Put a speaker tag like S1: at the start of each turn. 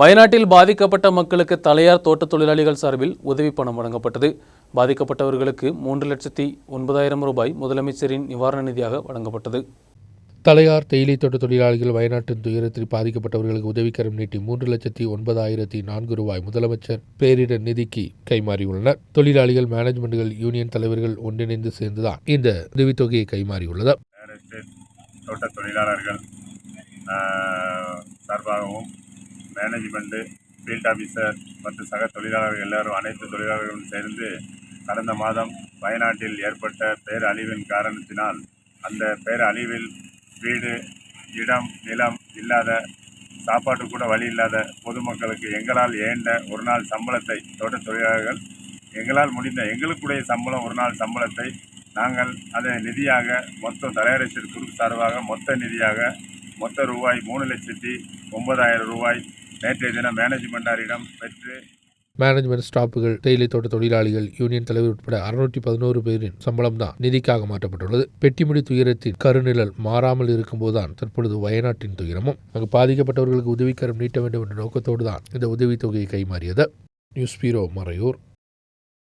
S1: வயநாட்டில் பாதிக்கப்பட்ட மக்களுக்கு தலையார் தோட்ட தொழிலாளிகள் சார்பில் உதவி பணம் வழங்கப்பட்டது. பாதிக்கப்பட்டவர்களுக்கு மூன்று லட்சத்தி ஒன்பதாயிரம் ரூபாய் முதலமைச்சரின் நிவாரண நிதியாக வழங்கப்பட்டது.
S2: தலையார் தேயிலை தோட்ட தொழிலாளிகள் வயநாட்டின் துயரத்தில் பாதிக்கப்பட்டவர்களுக்கு உதவிக்கரம் நீட்டி மூன்று லட்சத்தி ஒன்பதாயிரத்தி நான்கு ரூபாய் முதலமைச்சர் பேரிடர் நிதிக்கு கைமாறியுள்ளனர். தொழிலாளிகள் மேனேஜ்மெண்ட்கள் யூனியன் தலைவர்கள் ஒன்றிணைந்து சேர்ந்துதான் இந்த உதவித்தொகையை கைமாறியுள்ளது.
S3: தோட்ட தொழிலாளர்கள் சார்பாகவும் மேனேஜ்மெண்ட்டு ஃபீல்ட் ஆஃபீஸர் மற்றும் சக தொழிலாளர்கள் எல்லாரும் அனைத்து தொழிலாளர்களும் சேர்ந்து கடந்த மாதம் வயநாட்டில் ஏற்பட்ட பேரழிவின் காரணத்தினால் அந்த பேரழிவில் வீடு இடம் நிலம் இல்லாத சாப்பாட்டு கூட வழி இல்லாத பொதுமக்களுக்கு எங்களால் ஏண்ட ஒரு நாள் சம்பளத்தை தோட்ட தொழிலாளர்கள் எங்களால் முடிந்த எங்களுக்குடைய சம்பளம் ஒரு நாள் சம்பளத்தை நாங்கள் அதை நிதியாக மொத்தம் தலையரசு குரூப் சார்பாக மொத்த நிதியாக மொத்த ரூபாய் மூணு லட்சத்தி ஒன்பதாயிரம் ரூபாய் நேற்றைய தினம் மேனேஜ்மெண்டாரிடம் பெற்று
S2: மேனேஜ்மெண்ட் ஸ்டாப்புகள் தேயிலை தோட்ட தொழிலாளிகள் யூனியன் தலைவர் உட்பட அறுநூற்றி பதினோரு பேரின் சம்பளம் தான் நிதிக்காக மாற்றப்பட்டுள்ளது. பெட்டிமுடி துயரத்தின் கருநிழல் மாறாமல் இருக்கும்போதுதான் தற்பொழுது வயநாட்டின் துயரமும். அங்கு பாதிக்கப்பட்டவர்களுக்கு உதவிக்கரம் நீட்ட வேண்டும் என்ற நோக்கத்தோடு தான் இந்த உதவித்தொகையை கைமாறியது. நியூஸ் பீரோ மறையூர்.